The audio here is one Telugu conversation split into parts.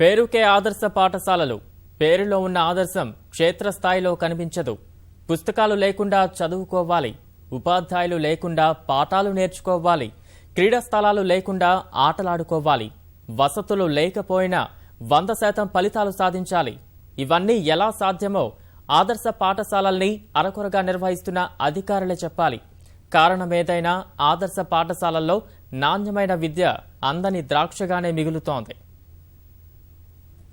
పేరుకే ఆదర్శ పాఠశాలలు. పేరులో ఉన్న ఆదర్శం క్షేత్రస్థాయిలో కనిపించదు. పుస్తకాలు లేకుండా చదువుకోవాలి. ఉపాధ్యాయులు లేకుండా పాఠాలు నేర్చుకోవాలి. క్రీడా స్థలాలు లేకుండా ఆటలాడుకోవాలి. వసతులు లేకపోయినా వంద శాతం ఫలితాలు సాధించాలి. ఇవన్నీ ఎలా సాధ్యమో ఆదర్శ పాఠశాలల్ని అరకొరగా నిర్వహిస్తున్న అధికారులే చెప్పాలి. కారణమేదైనా ఆదర్శ పాఠశాలల్లో నాణ్యమైన విద్య అందని ద్రాక్షగానే మిగులుతోంది.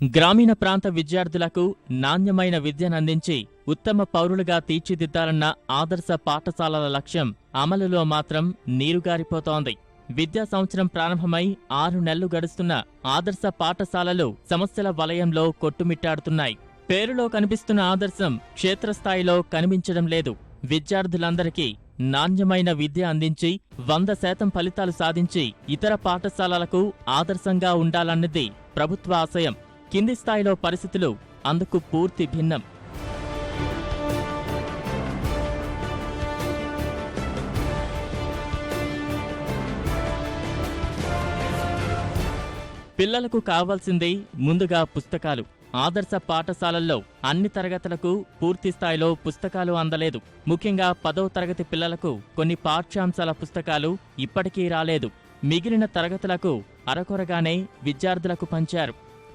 గ్రామీణ ప్రాంత విద్యార్థులకు నాణ్యమైన విద్యను అందించి ఉత్తమ పౌరులుగా తీర్చిదిద్దాలన్న ఆదర్శ పాఠశాలల లక్ష్యం అమలులో మాత్రం నీరుగారిపోతోంది. విద్యా సంవత్సరం ప్రారంభమై ఆరు నెలలు గడుస్తున్న ఆదర్శ పాఠశాలలు సమస్యల వలయంలో కొట్టుమిట్టాడుతున్నాయి. పేరులో కనిపిస్తున్న ఆదర్శం క్షేత్రస్థాయిలో కనిపించడం లేదు. విద్యార్థులందరికీ నాణ్యమైన విద్య అందించి వంద శాతం ఫలితాలు సాధించి ఇతర పాఠశాలలకు ఆదర్శంగా ఉండాలన్నది ప్రభుత్వ ఆశయం. కింది స్థాయిలో పరిస్థితులు అందుకు పూర్తి భిన్నం. పిల్లలకు కావాల్సింది ముందుగా పుస్తకాలు. ఆదర్శ పాఠశాలల్లో అన్ని తరగతులకు పూర్తి స్థాయిలో పుస్తకాలు అందలేదు. ముఖ్యంగా పదవ తరగతి పిల్లలకు కొన్ని పాఠ్యాంశాల పుస్తకాలు ఇప్పటికీ రాలేదు. మిగిలిన తరగతులకు అరకొరగానే విద్యార్థులకు పంచారు.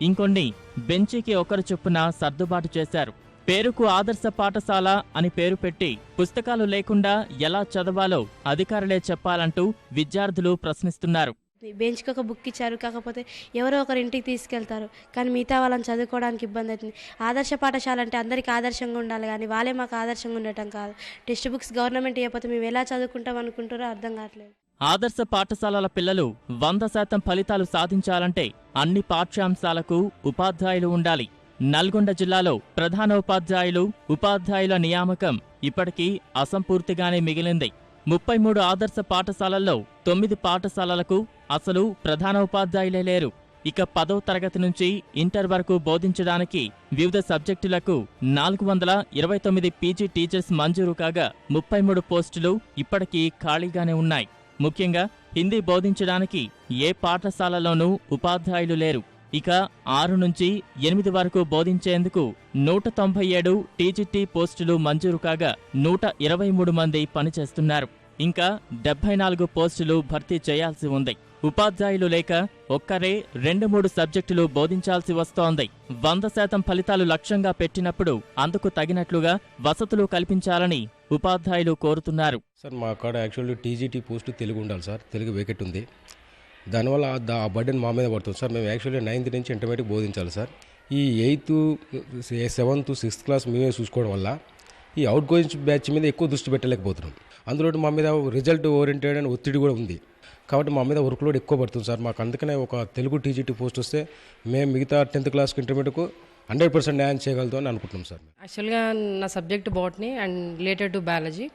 ఇంకొన్ని బెంచికి ఒకరు చొప్పున సర్దుబాటు చేశారు. పేరుకు ఆదర్శ పాఠశాల అని పేరు పెట్టి పుస్తకాలు లేకుండా ఎలా చదవాలో అధికారులే చెప్పాలంటూ విద్యార్థులు ప్రశ్నిస్తున్నారు. బెంచ్కి ఒక బుక్ ఇచ్చారు. కాకపోతే ఎవరో ఒకరు ఇంటికి తీసుకెళ్తారు. కానీ మిగతా వాళ్ళని చదువుకోవడానికి ఇబ్బంది అవుతుంది. ఆదర్శ పాఠశాల అంటే అందరికీ ఆదర్శంగా ఉండాలి కానీ వాళ్ళే మాకు ఆదర్శంగా ఉండటం కాదు. టెక్స్ట్ బుక్స్ గవర్నమెంట్ ఇవ్వకపోతే మేము ఎలా చదువుకుంటాం అనుకుంటారో అర్థం కావట్లేదు. ఆదర్శ పాఠశాలల పిల్లలు వంద శాతం ఫలితాలు సాధించాలంటే అన్ని పాఠ్యాంశాలకు ఉపాధ్యాయులు ఉండాలి. నల్గొండ జిల్లాలో ప్రధానోపాధ్యాయులు ఉపాధ్యాయుల నియామకం ఇప్పటికీ అసంపూర్తిగానే మిగిలింది. ముప్పై మూడు ఆదర్శ పాఠశాలల్లో తొమ్మిది పాఠశాలలకు అసలు ప్రధానోపాధ్యాయులే లేరు. ఇక పదవ తరగతి నుంచి ఇంటర్ వరకు బోధించడానికి వివిధ సబ్జెక్టులకు నాలుగు వందల ఇరవై తొమ్మిది పీజీ టీచర్స్ మంజూరు కాగా ముప్పై మూడు పోస్టులు ఇప్పటికీ ఖాళీగానే ఉన్నాయి. ముఖ్యంగా హిందీ బోధించడానికి ఏ పాఠశాలలోనూ ఉపాధ్యాయులు లేరు. ఇక ఆరు నుంచి ఎనిమిది వరకు బోధించేందుకు నూట తొంభై ఏడు టీజీటీ పోస్టులు మంజూరు కాగా నూట ఇరవై మూడు మంది పనిచేస్తున్నారు. ఇంకా డెబ్బై నాలుగు పోస్టులు భర్తీ చేయాల్సి ఉంది. ఉపాధ్యాయులు లేక ఒక్కరే రెండు మూడు సబ్జెక్టులు బోధించాల్సి వస్తోంది. వంద శాతం ఫలితాలు లక్ష్యంగా పెట్టినప్పుడు అందుకు తగినట్లుగా వసతులు కల్పించాలని ఉపాధ్యాయులు కోరుతున్నారు. సార్ మా కాడ యాక్చువల్లీ టీజీటీ పోస్ట్ తెలుగు ఉండాలి సార్ తెలుగు వేకెట్ ఉంది. దానివల్ల ఆ దా- బర్డెన్ మా మీద పడుతుంది సార్. మేము యాక్చువల్లీ నైన్త్ నుంచి ఇంటర్మీడియట్ బోధించాలి సార్. ఈ ఎయిత్ సెవెంత్ సిక్స్త్ క్లాస్ మేమే చూసుకోవడం వల్ల ఈ అవుట్ గోయింగ్ బ్యాచ్ మీద ఎక్కువ దృష్టి పెట్టలేకపోతున్నాం. అందులో మా మీద రిజల్ట్ ఓరియంటెడ్ అని ఒత్తిడి కూడా ఉంది. కాబట్టి మా మీద వర్క్ లోడ్ ఎక్కువ పడుతుంది సార్. మాకు అందుకనే ఒక తెలుగు టీజీటీ పోస్ట్ వస్తే మేము మిగతా టెన్త్ క్లాస్కి ఇంటర్మీడియట్కు హండ్రెడ్ పర్సెంట్ న్యాయం చేయగలుగుతామని అనుకుంటున్నాం సార్. యాక్చువల్గా నా subject botany and related to biology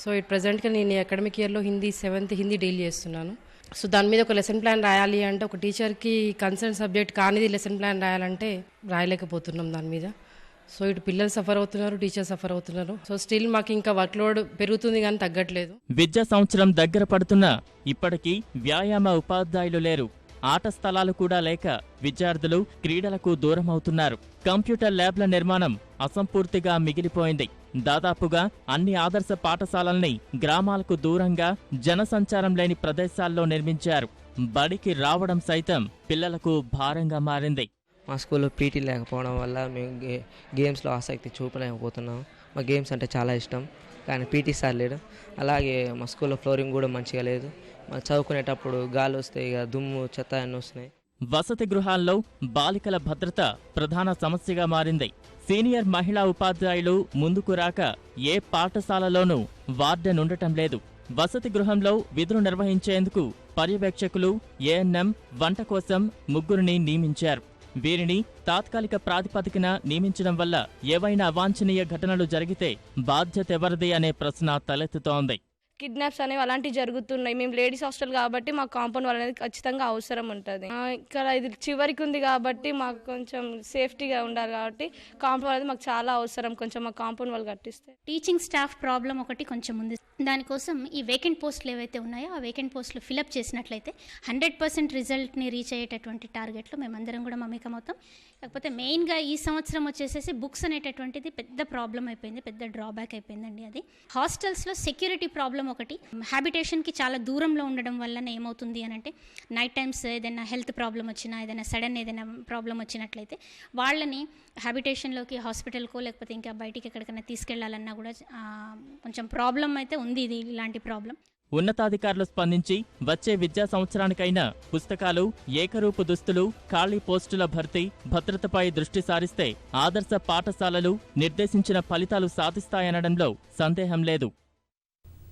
so it ప్రజెంట్గా నేను అకాడమిక్ ఇయర్లో హిందీ సెవెంత్ హిందీ డీల్ చేస్తున్నాను. సో దాని మీద ఒక లెసన్ ప్లాన్ రాయాలి అంటే ఒక టీచర్కి కన్సర్న్ సబ్జెక్ట్ కానిది లెసన్ ప్లాన్ రాయాలంటే రాయలేకపోతున్నాం దాని మీద. సో ఇటు పిల్లలు సఫర్ అవుతున్నారు టీచర్ సఫర్ అవుతున్నారు. సో స్టిల్ మాకు ఇంకా వర్క్ లోడ్ పెరుగుతుంది కానీ తగ్గట్లేదు. విద్యా సంవత్సరం దగ్గర పడుతున్నా ఇప్పటికీ వ్యాయామ ఉపాధ్యాయులు లేరు. ఆట స్థలాలు కూడా లేక విద్యార్థులు క్రీడలకు దూరం అవుతున్నారు కంప్యూటర్ ల్యాబ్ల నిర్మాణం అసంపూర్తిగా మిగిలిపోయింది. దాదాపుగా అన్ని ఆదర్శ పాఠశాలల్ని గ్రామాలకు దూరంగా జనసంచారం లేని ప్రదేశాల్లో నిర్మించారు. బడికి రావడం సైతం పిల్లలకు భారంగా మారింది. మా స్కూల్లో పీటీ లేకపోవడం వల్ల మేము గే గేమ్స్లో ఆసక్తి చూపలేకపోతున్నాం. మా గేమ్స్ అంటే చాలా ఇష్టం కానీ పీటీ సార్ లేడు. అలాగే మా స్కూల్లో ఫ్లోరింగ్ కూడా మంచిగా లేదు. మా చదువుకునేటప్పుడు గాలి వస్తే ఇక దుమ్ము చెత్త అన్నీ వస్తున్నాయి. వసతి గృహాల్లో బాలికల భద్రత ప్రధాన సమస్యగా మారింది. సీనియర్ మహిళా ఉపాధ్యాయులు ముందుకు రాక ఏ పాఠశాలలోనూ వార్డెన్ ఉండటం లేదు. వసతి గృహంలో విధులు నిర్వహించేందుకు పర్యవేక్షకులు ఏఎన్ఎం వంట కోసం ముగ్గురిని నియమించారు. వీరిని తాత్కాలిక ప్రాతిపదికన నియమించడం వల్ల ఏవైనా అవాంఛనీయ ఘటనలు జరిగితే బాధ్యత ఎవరిది అనే ప్రశ్న తలెత్తుతోంది. కిడ్నాప్స్ అనేవి అలాంటివి జరుగుతున్నాయి. మేము లేడీస్ హాస్టల్ కాబట్టి మాకు కాంపౌండ్ వాల్ అనేది ఖచ్చితంగా అవసరం ఉంటుంది. ఇక్కడ ఇది చివరికి ఉంది కాబట్టి మాకు కొంచెం సేఫ్టీగా ఉండాలి కాబట్టి కాంపౌండ్ అనేది మాకు చాలా అవసరం. కొంచెం మా కాంపౌండ్ వాళ్ళు కట్టిస్తే. టీచింగ్ స్టాఫ్ ప్రాబ్లం ఒకటి కొంచెం ఉంది. దానికోసం ఈ వేకెంట్ పోస్టులు ఏవైతే ఉన్నాయో ఆ వేకెంట్ పోస్టులు ఫిలప్ చేసినట్లయితే హండ్రెడ్ పర్సెంట్ రిజల్ట్ని రీచ్ అయ్యేటటువంటి టార్గెట్లో మేమందరం కూడా మమేకమవుతాం. కాకపోతే మెయిన్గా ఈ సంవత్సరం వచ్చేసేసి బుక్స్ అనేటటువంటిది పెద్ద ప్రాబ్లం అయిపోయింది పెద్ద డ్రాబ్యాక్ అయిపోయిందండి అది. హాస్టల్స్లో సెక్యూరిటీ ప్రాబ్లం ఒకటి హ్యాబిటేషన్కి చాలా దూరంలో ఉండడం వలన ఏమవుతుంది అని అంటే నైట్ టైమ్స్ ఏదైనా హెల్త్ ప్రాబ్లం వచ్చినా ఏదైనా సడన్ ఏదైనా ప్రాబ్లం వచ్చినట్లయితే వాళ్ళని హ్యాబిటేషన్లోకి హాస్పిటల్కో లేకపోతే ఇంకా బయటికి ఎక్కడికైనా తీసుకెళ్ళాలన్నా కూడా కొంచెం ప్రాబ్లం అయితే ఉంది ఇది ఇలాంటి ప్రాబ్లం ఉన్నతాధికారులు స్పందించి వచ్చే విద్యా సంవత్సరానికైనా పుస్తకాలు ఏకరూపు దుస్తులు ఖాళీ పోస్టుల భర్తీ భద్రతపై దృష్టి సారిస్తే ఆదర్శ పాఠశాలలు నిర్దేశించిన ఫలితాలు సాధిస్తాయనడంలో సందేహం లేదు.